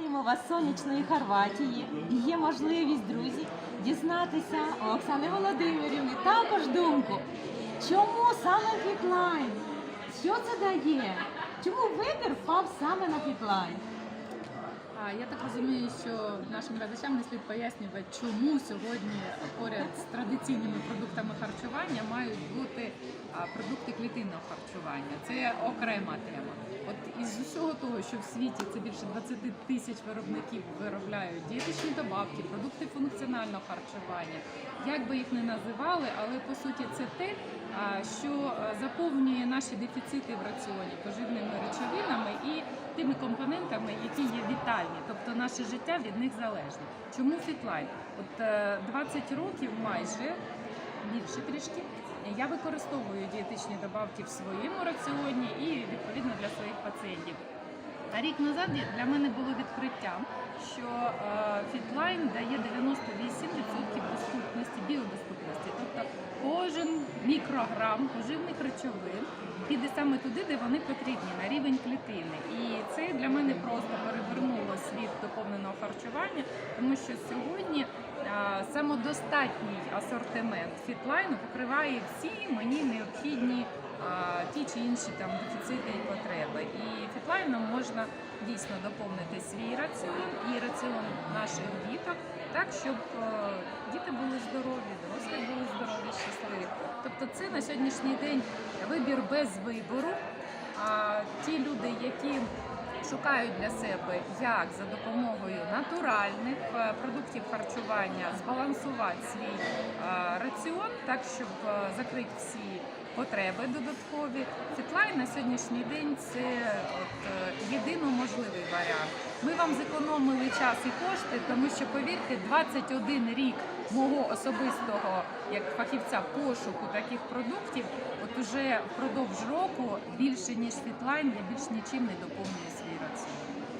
Вітаємо вас сонячної Хорватії. Є можливість, друзі, дізнатися у Оксани Володимирівни також думку. Чому саме фітлайн? Що це дає? Чому вибір впав саме на фітлайн? Я так розумію, що нашим глядачам не слід пояснювати, чому сьогодні поряд з традиційними продуктами харчування мають бути продукти клітинного харчування. Це окрема тема. От із усього того, що в світі це більше 20 тисяч виробників виробляють дієтичні добавки, продукти функціонального харчування. Як би їх не називали, але по суті це те, що заповнює наші дефіцити в раціоні поживними тими компонентами, які є вітальні, тобто наше життя від них залежне. Чому фітлайн? От е, 20 років майже більше трішки. Я використовую дієтичні добавки в своєму раціоні і відповідно для своїх пацієнтів. А рік назад для мене було відкриттям, що е, фітлайн дає 98% мікрограм поживних речовин піде саме туди, де вони потрібні, на рівень клітини. І це для мене просто перевернуло світ доповненого харчування, тому що сьогодні самодостатній асортимент фітлайну покриває всі мені необхідні ті чи інші там дефіцити і потреби. І фітлайном можна дійсно доповнити свій раціон і раціон наших діток, так щоб діти були здорові, дорослі були здорові, щасливі. Тобто, це на сьогоднішній день вибір без вибору. А ті люди, які шукають для себе, як за допомогою натуральних е, продуктів харчування збалансувати свій е, раціон, так щоб е, закрити всі потреби додаткові. Фітлайн на сьогоднішній день це от, єдино можливий варіант. Ми вам зекономили час і кошти, тому що повірте, 21 рік мого особистого як фахівця пошуку таких продуктів, от уже впродовж року більше ніж фітлайн, я більш нічим не доповнюю свій раціон.